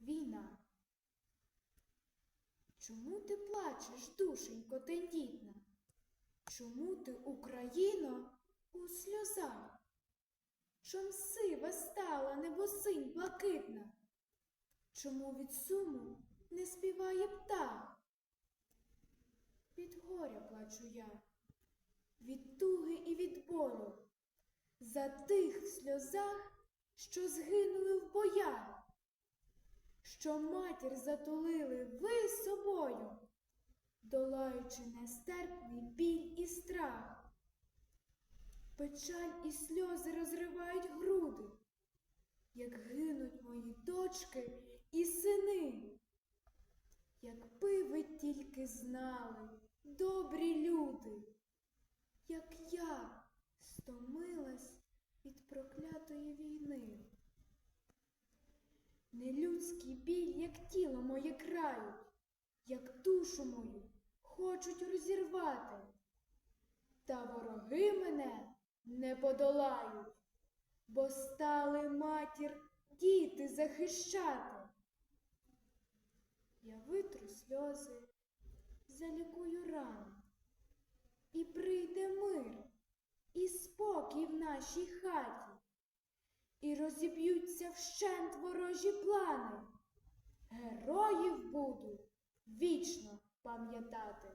Війна. Чому ти плачеш, душенько тендітна? Чому ти, Україно, у сльозах? Чом сива стала небосинь блакитна? Чому від суму не співає птах? Від горя плачу я, від туги і від болю, за тих сльозах, що згинули в боях, що матір затулили ви собою, долаючи нестерпний біль і страх. Печаль і сльози розривають груди, як гинуть мої дочки і сини. Якби ви тільки знали, добрі люди, як я стомилась від проклятої війни. Нелюдський біль, як тіло моє крають, як душу мою хочуть розірвати. Та вороги мене не подолають, бо стали матір діти захищати. Я витру сльози, залікую рани, і прийде мир, і спокій в нашій хаті, і розіб'ються вщент ворожі плани. Героїв буду вічно пам'ятати.